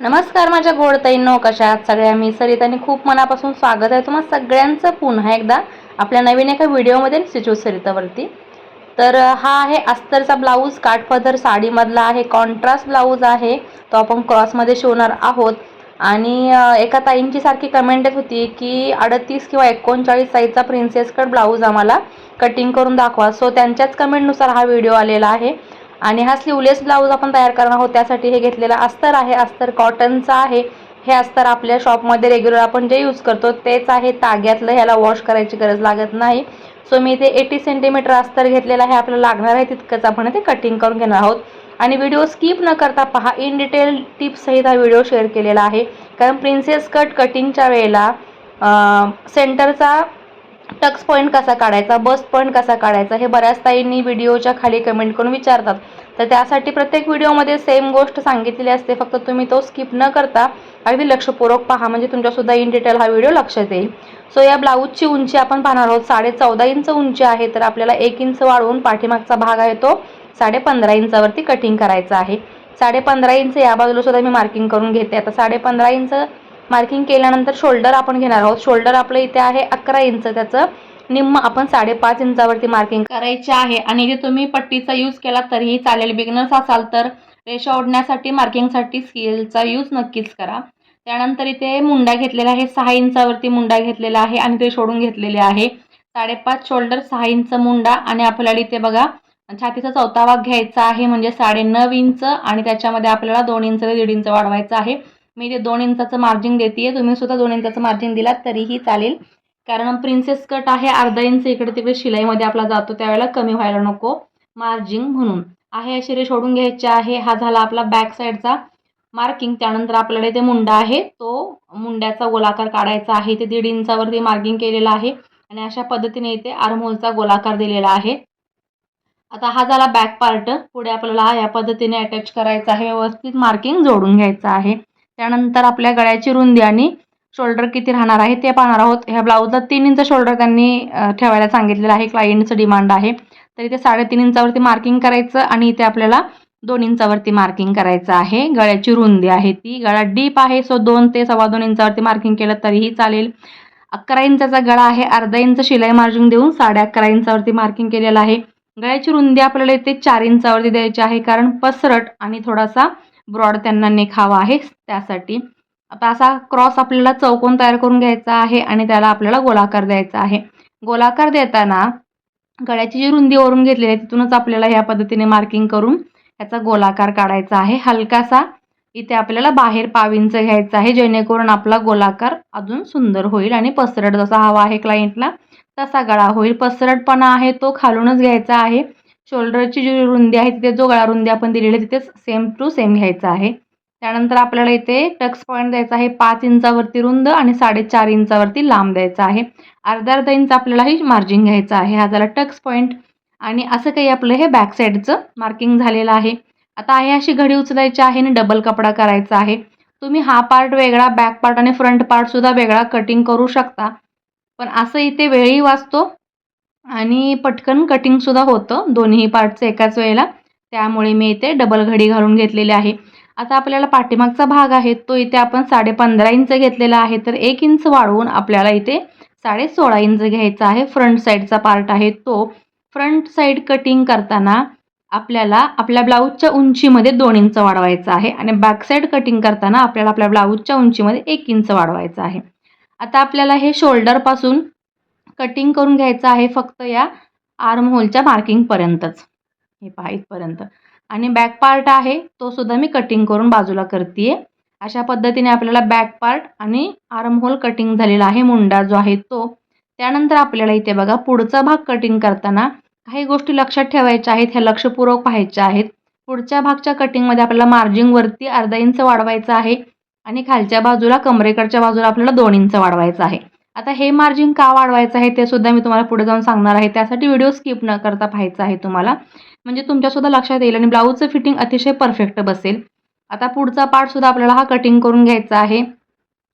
नमस्कार माझ्या गोडताईंनो कशा आहात सगळ्या? मी सरित आणि खूप मनापासून स्वागत आहे तुम्हाला सगळ्यांचं पुन्हा एकदा आपल्या नवीन एका व्हिडिओमध्ये सिचू सरितावरती. तर हा आहे अस्तरचा ब्लाऊज काठपदर साडीमधला आहे कॉन्ट्रास्ट ब्लाऊज आहे तो आपण क्रॉसमध्ये शिवणार आहोत. आणि एका ताईंची सारखी कमेंट येत होती की अडतीस किंवा एकोणचाळीस साईजचा प्रिन्सेस कट ब्लाऊज आम्हाला कटिंग करून दाखवा. सो त्यांच्याच कमेंटनुसार हा व्हिडिओ आलेला आहे. आणि हा स्लीवलेस ब्लाऊज आपण तयार करणार आहोत त्यासाठी हे घेतलेलं अस्तर आहे. अस्तर कॉटनचा आहे. हे अस्तर आपल्या शॉपमध्ये रेग्युलर आपण जे यूज करतो तेच आहे. ताग्यातलं ह्याला वॉश करायची गरज लागत नाही. सो मी इथे एटी सेंटीमीटर अस्तर घेतलेलं आहे. आपल्याला लागणार आहे तितकंच आपण ते कटिंग करून घेणार आहोत. आणि व्हिडिओ स्किप न करता पहा इन डिटेल टिप्ससहित हा व्हिडिओ शेअर केलेला आहे. कारण प्रिन्सेस कट कटिंगच्या वेळेला सेंटरचा टक्स पॉईंट कसा काढायचा बस पॉईंट कसा काढायचा हे बऱ्याच ताईंनी व्हिडिओच्या खाली कमेंट करून विचारतात. तर त्यासाठी प्रत्येक व्हिडिओमध्ये सेम गोष्ट सांगितलेली असते फक्त तुम्ही तो स्किप न करता अगदी लक्षपूर्वक पहा म्हणजे तुमच्यासुद्धा इन डिटेल हा व्हिडिओ लक्षात येईल. सो या ब्लाऊजची उंची आपण पाहणार आहोत साडे चौदा इंच उंची आहे तर आपल्याला एक इंच वाढवून पाठीमागचा भाग आहे तो साडे पंधरा इंचावरती कटिंग करायचा आहे. साडे पंधरा इंच या बाजूला सुद्धा मी मार्किंग करून घेते. आता साडे पंधरा इंच मार्किंग केल्यानंतर शोल्डर आपण घेणार आहोत. शोल्डर आपलं इथे आहे अकरा इंच त्याचं निम्म आपण साडेपाच इंचावरती मार्किंग करायचे आहे. आणि इथे तुम्ही पट्टीचा यूज केला तरीही चालेल. बिगनर्स असाल तर रेषा ओढण्यासाठी मार्किंगसाठी स्केलचा यूज नक्कीच करा. त्यानंतर इथे मुंडा घेतलेला आहे. सहा इंचावरती मुंडा घेतलेला आहे आणि ते सोडून घेतलेले आहे. साडेपाच शोल्डर सहा इंच मुंडा आणि आपल्याला इथे बघा छातीचा चौथा भाग घ्यायचा आहे. म्हणजे साडे नऊ इंच आणि त्याच्यामध्ये आपल्याला दोन इंच ते दीड इंच वाढवायचं आहे. मी ते दोन इंचाचं मार्जिन देते तुम्ही सुद्धा दोन इंचाचं मार्जिन दिलात तरीही चालेल. कारण प्रिन्सेस कट आहे अर्धा इंच इकडे तिकडे शिलाईमध्ये आपला जातो त्यावेळेला कमी व्हायला नको मार्जिंग म्हणून. आहे अशी रेष ओढून घ्यायची आहे हा झाला आपला बॅक साईडचा मार्किंग त्यानंतर आपल्याला इथे मुंडा आहे तो मुंड्याचा गोलाकार काढायचा आहे. ते दीड इंचावरती मार्किंग केलेला आहे आणि अशा पद्धतीने इथे आरमोलचा गोलाकार दिलेला आहे. आता हा झाला बॅक पार्ट पुढे आपल्याला या पद्धतीने अटॅच करायचा आहे व्यवस्थित मार्किंग जोडून घ्यायचं आहे. त्यानंतर आपल्या गळ्याची रुंदी आणि शोल्डर किती राहणार आहे ते पाहणार आहोत. ह्या ब्लाऊजला तीन इंच शोल्डर त्यांनी ठेवायला सांगितलेलं आहे. क्लायंटचं डिमांड आहे. तर इथे साडेतीन इंचावरती मार्किंग करायचं आणि इथे आपल्याला दोन इंचावरती मार्किंग करायचं आहे. गळ्याची रुंदी आहे ती. गळा डीप आहे सो दोन ते सव्वा दोन इंचावरती मार्किंग केलं तरीही चालेल. अकरा इंचाचा गळा आहे. अर्धा इंच शिलाई मार्जिन देऊन साडे अकरा इंचावरती मार्किंग केलेलं आहे. गळ्याची रुंदी आपल्याला इथे चार इंचावरती द्यायची आहे कारण पसरट आणि थोडासा ब्रॉड त्यांना नेक हवा आहे त्यासाठी. आता असा क्रॉस आपल्याला चौकोन तयार करून घ्यायचा आहे आणि त्याला आपल्याला गोलाकार द्यायचा आहे. गोलाकार देताना गळ्याची जी रुंदी वरून घेतलेली आहे तिथूनच आपल्याला ह्या पद्धतीने मार्किंग करून ह्याचा गोलाकार काढायचा आहे. हलकासा इथे आपल्याला बाहेर पाव घ्यायचं आहे जेणेकरून आपला गोलाकार अजून सुंदर होईल आणि पसरट जसा हवा आहे क्लायंटला तसा गळा होईल. पसरटपणा आहे तो खालूनच घ्यायचा आहे. शोल्डरची जी रुंदी आहे तिथे जो गळा रुंदी आपण दिलेली आहे तिथेच सेम टू सेम घ्यायचा आहे. त्यानंतर आपल्याला इथे टक्स पॉईंट द्यायचा आहे पाच इंचावरती रुंद आणि साडेचार इंचावरती लांब द्यायचा आहे. अर्धा अर्धा इंच आपल्यालाही मार्जिन घ्यायचं आहे. हा झाला टक्स पॉईंट आणि असं काही आपलं हे बॅक साईडचं मार्किंग झालेलं आहे. आता आहे अशी घडी उचलायची आहे आणि डबल कपडा करायचा आहे. तुम्ही हा पार्ट वेगळा बॅक पार्ट आणि फ्रंट पार्टसुद्धा वेगळा कटिंग करू शकता. पण असं इथे वेळही वाचतो आणि पटकन कटिंगसुद्धा होतं. दोन्ही पार्टचं एकाच वेळेला. त्यामुळे मी इथे डबल घडी घालून घेतलेली आहे. आता आपल्याला पाठीमागचा भाग आहे तो इथे आपण साडे पंधरा इंच घेतलेला आहे. तर एक इंच वाढवून आपल्याला इथे साडे सोळा इंच घ्यायचा आहे. फ्रंट साईडचा पार्ट आहे तो. फ्रंट साईड कटिंग करताना आपल्याला आपल्या ब्लाऊजच्या उंचीमध्ये दोन इंच वाढवायचं आहे. आणि बॅक साईड कटिंग करताना आपल्याला आपल्या ब्लाऊजच्या उंचीमध्ये एक इंच वाढवायचं आहे. आता आपल्याला हे शोल्डरपासून कटिंग करून घ्यायचं आहे फक्त या आर्म होलच्या मार्किंगपर्यंतच हे पहा इथपर्यंत. आणि बॅक पार्ट आहे तो सुद्धा मी कटिंग करून बाजूला करते अशा पद्धतीने आपल्याला बॅक पार्ट आणि आर्म होल कटिंग झालेला आहे मुंडा जो आहे तो. त्यानंतर आपल्याला इथे बघा पुढचा भाग कटिंग करताना काही गोष्टी लक्षात ठेवायच्या आहेत ह्या लक्षपूर्वक पाहायच्या आहेत. पुढच्या भागच्या कटिंगमध्ये आपल्याला मार्जिंगवरती अर्धा इंच वाढवायचं आहे आणि खालच्या बाजूला कमरेकडच्या बाजूला आपल्याला दोन इंच वाढवायचं आहे. आता हे मार्जिन का वाढवायचं आहे ते सुद्धा मी तुम्हाला पुढे जाऊन सांगणार आहे. त्यासाठी व्हिडिओ स्किप न करता पाहायचा आहे तुम्हाला. म्हणजे तुमच्यासुद्धा लक्षात येईल आणि ब्लाऊजचं फिटिंग अतिशय परफेक्ट बसेल. आता पुढचा पार्टसुद्धा आपल्याला हा कटिंग करून घ्यायचा आहे.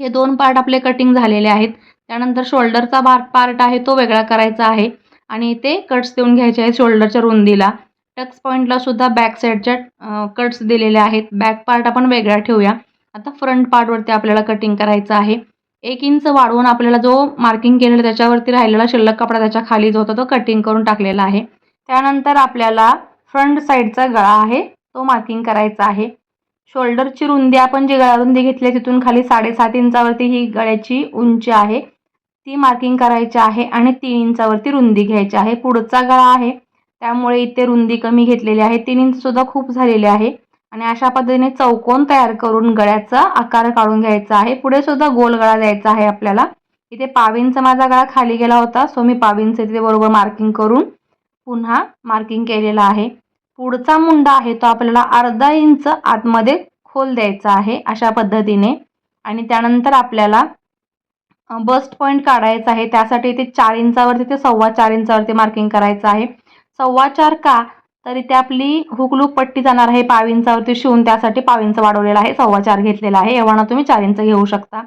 हे दोन पार्ट आपले कटिंग झालेले आहेत. त्यानंतर शोल्डरचा बार पार्ट आहे तो वेगळा करायचा आहे. आणि ते कट्स देऊन घ्यायचे आहेत शोल्डरच्या रुंदीला. टक्स पॉईंटला सुद्धा बॅक साईडच्या कट्स दिलेले आहेत. बॅक पार्ट आपण वेगळा ठेवूया. आता फ्रंट पार्टवरती आपल्याला कटिंग करायचं आहे. एक इंच वाढवून आपल्याला जो मार्किंग केलेला त्याच्यावरती राहिलेला शिल्लक कपडा त्याच्याखाली जो होता तो कटिंग करून टाकलेला आहे. त्यानंतर आपल्याला फ्रंट साईडचा गळा आहे तो मार्किंग करायचा आहे. शोल्डरची रुंदी आपण जी गळा रुंदी घेतली आहे तिथून खाली साडेसात इंचावरती ही गळ्याची उंची आहे. ती मार्किंग करायची आहे आणि तीन इंचावरती रुंदी घ्यायची आहे. पुढचा गळा आहे त्यामुळे इथे रुंदी कमी घेतलेली आहे. तीन इंचसुद्धा खूप झालेली आहे. आणि अशा पद्धतीने चौकोन तयार करून गळ्याचा आकार काढून घ्यायचा आहे. पुढे सुद्धा गोल गळा द्यायचा आहे आपल्याला. इथे पावींचा माझा गळा खाली गेला होता सो मी पावींचं तिथे बरोबर मार्किंग करून पुन्हा मार्किंग केलेलं आहे. पुढचा मुंडा आहे तो आपल्याला अर्धा इंच आतमध्ये खोल द्यायचा आहे अशा पद्धतीने. आणि त्यानंतर आपल्याला बस्ट पॉईंट काढायचा आहे. त्यासाठी इथे चार इंचावरती ते सव्वा चार इंचावरती मार्किंग करायचं आहे. सव्वा चार का? तर इथे आपली हुकलूक पट्टी जाणार आहे पाव इंचावरती शिवून त्यासाठी पाव इंच वाढवलेला आहे सव्वा चार घेतलेला आहे. एवढा तुम्ही चार इंच घेऊ शकता.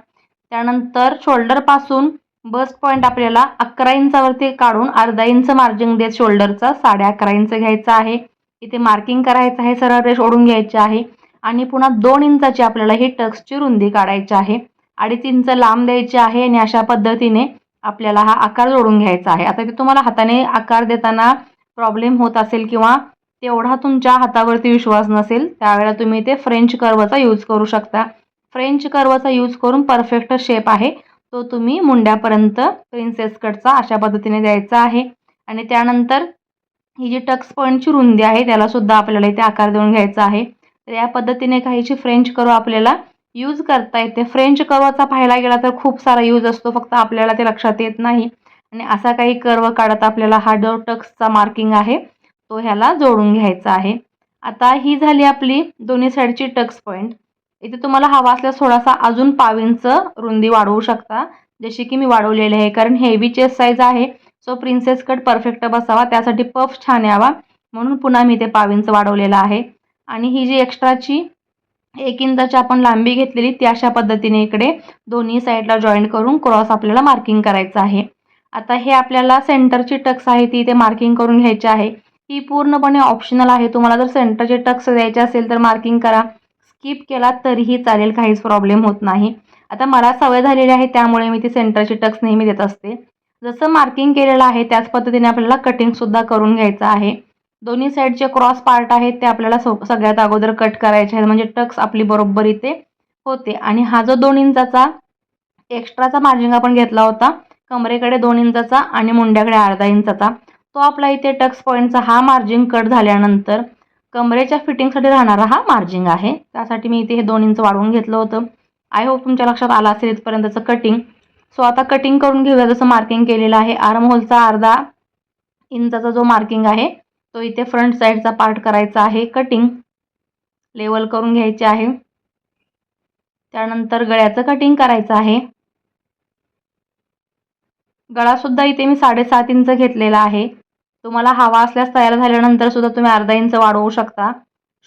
त्यानंतर शोल्डरपासून बस्ट पॉईंट आपल्याला अकरा इंचावरती काढून अर्धा इंच मार्जिंग देत शोल्डरचा साडे अकरा इंच घ्यायचा आहे. इथे मार्किंग करायचं आहे सरळ रेष ओढून घ्यायची आहे. आणि पुन्हा दोन इंचाची आपल्याला ही टक्सची रुंदी काढायची आहे. अडीच इंच लांब द्यायची आहे आणि अशा पद्धतीने आपल्याला हा आकार जोडून घ्यायचा आहे. आता ते तुम्हाला हाताने आकार देताना प्रॉब्लेम होत असेल किंवा तेवढा तुमच्या हातावरती विश्वास नसेल त्यावेळेला तुम्ही ते फ्रेंच कर्वचा यूज करू शकता. फ्रेंच कर्वचा यूज करून परफेक्ट शेप आहे. तो तुम्ही मुंड्यापर्यंत प्रिन्सेस कटचा अशा पद्धतीने द्यायचा आहे. आणि त्यानंतर ही जी टक्स पॉईंटची रुंदी आहे त्यालासुद्धा आपल्याला इथे आकार देऊन घ्यायचा आहे. तर या पद्धतीने काहीची फ्रेंच कर्व आपल्याला यूज करता येते. फ्रेंच कर्वचा पाहायला गेला तर खूप सारा यूज असतो. फक्त आपल्याला ते लक्षात येत नाही. आणि असा काही कर्व काढत आपल्याला हा जो टक्सचा मार्किंग आहे तो ह्याला जोडून घ्यायचा आहे. आता ही झाली आपली दोन्ही साईडची टक्स पॉईंट इथे तुम्हाला हवा असल्यास थोडासा अजून पावींच रुंदी वाढवू शकता. जशी की मी वाढवलेली आहे कारण हेवी चेस्ट साईज आहे. सो प्रिन्सेस कट परफेक्ट बसावा त्यासाठी पफ छान यावा. म्हणून पुन्हा मी ते पावींच वाढवलेलं आहे. आणि ही जी एक्स्ट्राची एक इंचाची आपण लांबी घेतलेली ती अशा पद्धतीने इकडे दोन्ही साईडला जॉईंट करून क्रॉस आपल्याला मार्किंग करायचं आहे. आता हे आपल्याला सेंटरची टक्स आहे ती इथे मार्किंग करून घ्यायची आहे. ही पूर्णपणे ऑप्शनल आहे. तुम्हाला जर सेंटरचे टक्स द्यायचे असेल तर मार्किंग करा. स्किप केला तरीही चालेल काहीच प्रॉब्लेम होत नाही. आता मला सवय झालेली आहे त्यामुळे मी ती सेंटरची टक्स नेहमी देत असते. जसं मार्किंग केलेलं आहे त्याच पद्धतीने आपल्याला कटिंगसुद्धा करून घ्यायचं आहे. दोन्ही साईडचे क्रॉस पार्ट आहेत ते आपल्याला सगळ्यात अगोदर कट करायचे आहेत. म्हणजे टक्स आपली बरोबर इथे होते. आणि हा जो दोन इंचाचा एक्स्ट्राचा मार्जिंग आपण घेतला होता कमरेकडे दोन इंचाचा आणि मुंड्याकडे अर्धा इंचाचा. तो आपला इथे टक्स पॉईंटचा हा मार्जिंग कट झाल्यानंतर कमरेच्या फिटिंगसाठी राहणारा हा मार्जिंग आहे. त्यासाठी मी इथे हे दोन इंच वाढवून घेतलं होतं. आय होप तुमच्या लक्षात आला असेल इथपर्यंतचं कटिंग सो आता कटिंग करून घेऊया. जसं मार्किंग केलेलं आहे आर्म होलचा अर्धा इंचाचा जो मार्किंग आहे तो इथे फ्रंट साईडचा पार्ट करायचा आहे. कटिंग लेवल करून घ्यायचे आहे. त्यानंतर गळ्याचं कटिंग करायचं आहे. गळासुद्धा इथे मी साडेसात इंच घेतलेला आहे. तुम्हाला हवा असल्यास तयार झाल्यानंतर सुद्धा तुम्ही अर्धा इंच वाढवू शकता.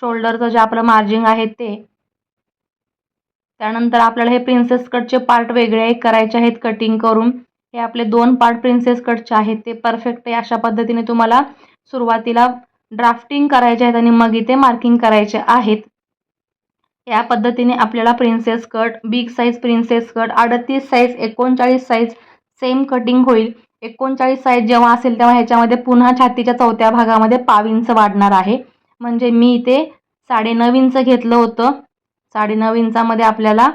शोल्डरचं जे आपलं मार्जिंग आहे ते. त्यानंतर आपल्याला हे प्रिन्सेस कटचे पार्ट वेगळे करायचे आहेत कटिंग करून. हे आपले दोन पार्ट प्रिन्सेस कटचे आहेत. ते परफेक्ट आहे अशा पद्धतीने तुम्हाला सुरुवातीला ड्राफ्टिंग करायचे आहेत आणि मग इथे मार्किंग करायचे आहेत. या पद्धतीने आपल्याला princess cut big size princess cut अडतीस साईज एकोणचाळीस साईज सेम कटिंग होईल. एकोणचाळीस साईज जेव्हा असेल तेव्हा ह्याच्यामध्ये पुन्हा छातीच्या चौथ्या भागामध्ये पाव इंच वाढणार आहे. म्हणजे मी इथे साडेनऊ इंच घेतलं होतं. साडेनऊ इंचामध्ये आपल्याला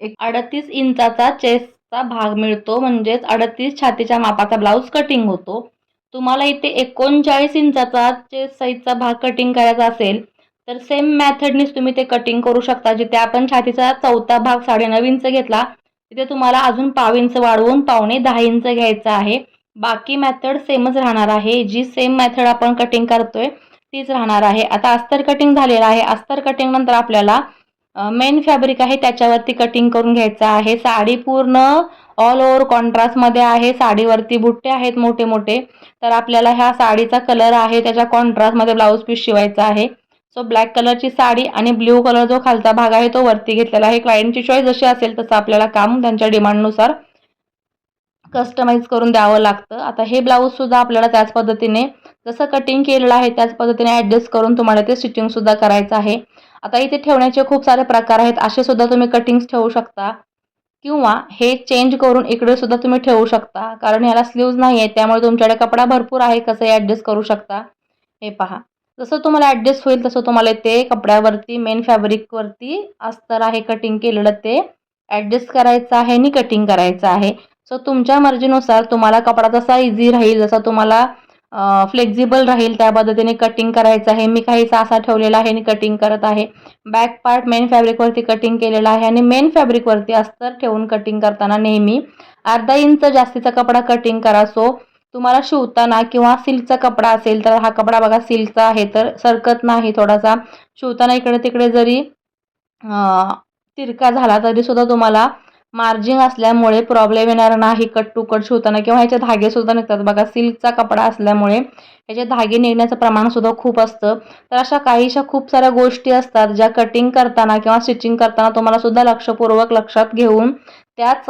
एक अडतीस इंचाचा चेस्टचा भाग मिळतो. म्हणजेच अडतीस छातीच्या मापाचा ब्लाऊज कटिंग होतो. तुम्हाला इथे एकोणचाळीस इंचाचा चेस्ट साईजचा भाग कटिंग करायचा असेल तर सेम मॅथडनीच तुम्ही ते कटिंग करू शकता. जिथे आपण छातीचा चौथा भाग साडेनऊ इंच घेतला तिथे तुम्हाला अजून पाव इंच वाढवून पावणे दहा इंच घ्यायचं आहे. बाकी मेथड सेमच राहणार आहे. जी सेम मेथड आपण कटिंग करतोय तीच राहणार आहे. आता अस्तर कटिंग झालेलं आहे. अस्तर कटिंग नंतर आपल्याला मेन फॅब्रिक आहे त्याच्यावरती कटिंग करून घ्यायचं आहे. साडी पूर्ण ऑल ओव्हर कॉन्ट्रास्टमध्ये आहे. साडीवरती बुट्टे आहेत मोठे मोठे तर आपल्याला ह्या साडीचा कलर आहे त्याच्या कॉन्ट्रास्टमध्ये ब्लाऊज पीस शिवायचा आहे. सो ब्लॅक कलरची साडी आणि ब्ल्यू कलर जो खालचा भाग आहे तो वरती घेतलेला आहे. क्लायंटची चॉईस जशी असेल तसं आपल्याला काम त्यांच्या डिमांडनुसार कस्टमाइज करून द्यावं लागतं. आता हे ब्लाऊजसुद्धा आपल्याला त्याच पद्धतीने जसं कटिंग केलेलं आहे त्याच पद्धतीने ॲडजस्ट करून तुम्हाला ते स्टिचिंगसुद्धा करायचं आहे. आता इथे ठेवण्याचे खूप सारे प्रकार आहेत. असे सुद्धा तुम्ही कटिंग्स ठेवू शकता. किंवा हे चेंज करून इकडे सुद्धा तुम्ही ठेवू शकता. कारण ह्याला स्लीव्ज नाही आहे त्यामुळे तुमच्याकडे कपडा भरपूर आहे कसंही ॲडजस्ट करू शकता. हे पहा. जसं तुम्हाला ॲडजस्ट होईल तसं तुम्हाला ते कपड्यावरती मेन फॅब्रिकवरती अस्तर आहे कटिंग केलेलं ते ॲडजस्ट करायचं आहे आणि कटिंग करायचं आहे. सो तुमच्या मर्जीनुसार तुम्हाला कपडा जसा इझी राहील जसा तुम्हाला फ्लेक्झिबल राहील त्या पद्धतीने कटिंग करायचं आहे. मी काही सासा ठेवलेला आहे आणि कटिंग करत आहे. बॅक पार्ट मेन फॅब्रिकवरती कटिंग केलेला आहे आणि मेन फॅब्रिकवरती अस्तर ठेवून कटिंग करताना नेहमी अर्धा इंच जास्तीचा कपडा कटिंग करा. सो तुम्हाला शिवताना किंवा सिल्कचा कपडा असेल तर हा कपडा बघा सिल्कचा आहे तर सरकत नाही थोडासा. शिवताना इकडे तिकडे जरी तिरका झाला तरी सुद्धा तुम्हाला मार्जिंग असल्यामुळे प्रॉब्लेम येणार नाही कट टू कट शिवताना किंवा ह्याचे धागे सुद्धा निघतात. बघा सिल्कचा कपडा असल्यामुळे ह्याचे धागे निघण्याचं प्रमाण सुद्धा खूप असतं. तर अशा काहीशा खूप साऱ्या गोष्टी असतात ज्या कटिंग करताना किंवा स्टिचिंग करताना तुम्हाला सुद्धा लक्षपूर्वक लक्षात घेऊन त्याच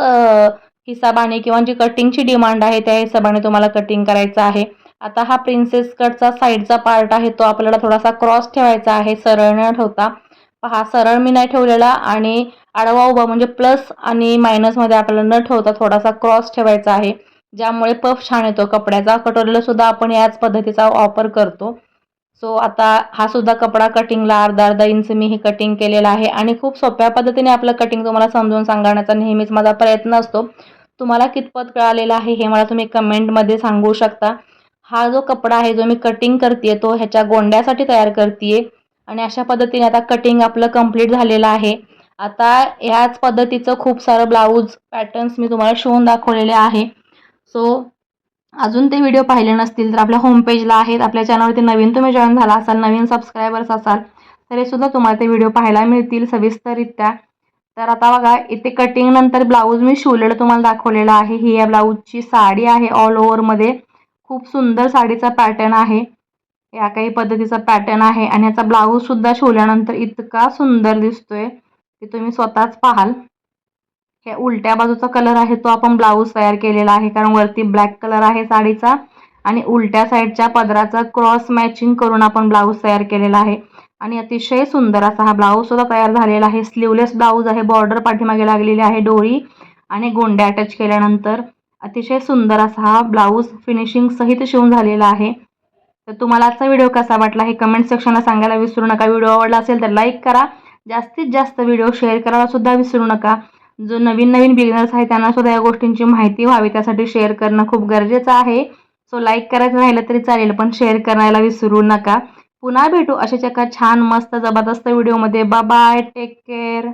हिसाबाने किंवा जी कटिंगची डिमांड आहे त्या हिसाबाने तुम्हाला कटिंग करायचं आहे. आता हा प्रिन्सेस कटचा साईडचा पार्ट आहे तो आपल्याला थोडासा क्रॉस ठेवायचा आहे सरळ न ठेवता. पहा सरळ मी नाही ठेवलेला आणि आडवा उभा म्हणजे प्लस आणि मायनसमध्ये आपल्याला न ठेवता थोडासा क्रॉस ठेवायचा आहे. ज्यामुळे पफ छान येतो. कपड्याचा कटोरीला सुद्धा आपण याच पद्धतीचा वापर करतो. सो आता हा सुद्धा कपडा कटिंगला अर्धा अर्धा इंच मी हे कटिंग केलेला आहे आणि खूप सोप्या पद्धतीने आपलं कटिंग तुम्हाला समजून सांगण्याचा नेहमीच माझा प्रयत्न असतो. तुम्हाला कितपत कळालेला आहे हे मला तुम्ही कमेंटमध्ये सांगू शकता. हा जो कपडा आहे जो मी कटिंग करते तो ह्याच्या गोंड्यासाठी तयार करते आणि अशा पद्धतीने आता कटिंग आपलं कंप्लीट झालेलं आहे. आता ह्याच पद्धतीचं खूप सारं ब्लाऊज पॅटर्न्स मी तुम्हाला शिवून दाखवलेले आहे. सो अजून ते व्हिडिओ पाहिले नसतील तर आपल्या होम पेजला आहेत. आपल्या चॅनलवरती नवीन तुम्ही जॉईन झाला असाल नवीन सबस्क्रायबर्स असाल तरी सुद्धा तुम्हाला ते व्हिडिओ पाहायला मिळतील सविस्तररित्या. तर आता बघा इथे कटिंग नंतर ब्लाऊज मी शिवलेलं तुम्हाला दाखवलेलं आहे. ही या ब्लाऊजची साडी आहे ऑल ओव्हरमध्ये खूप सुंदर साडीचा पॅटर्न आहे. या काही पद्धतीचा पॅटर्न आहे. आणि याचा ब्लाऊजसुद्धा शिवल्यानंतर इतका सुंदर दिसतोय की तुम्ही स्वतःच पाहाल. हे उलट्या बाजूचा कलर आहे तो आपण ब्लाऊज तयार केलेला आहे कारण वरती ब्लॅक कलर आहे साडीचा. आणि उलट्या साईडच्या पदराचा क्रॉस मॅचिंग करून आपण ब्लाऊज तयार केलेला आहे. आणि अतिशय सुंदर असा हा ब्लाऊज सुद्धा तयार झालेला आहे. स्लीवलेस ब्लाऊज आहे बॉर्डर पाठीमागे लागलेली आहे डोरी आणि गोंड्या अटॅच केल्यानंतर अतिशय सुंदर असा हा ब्लाऊज फिनिशिंग सहित शिवून झालेला आहे. तर तुम्हाला आजचा व्हिडिओ कसा वाटला हे कमेंट सेक्शनला सांगायला विसरू नका. व्हिडिओ आवडला असेल तर लाईक करा. जास्तीत जास्त व्हिडिओ शेअर करायला सुद्धा विसरू नका. जो नवीन नवीन बिगिनर्स आहे त्यांना सुद्धा या गोष्टींची माहिती व्हावी. त्यासाठी शेअर करणं खूप गरजेचं आहे. सो लाईक करायचं राहिलं तरी चालेल पण शेअर करायला विसरू नका. पुन्हा भेटू अशाच एका छान मस्त जबरदस्त व्हिडिओमध्ये बाय टेक केअर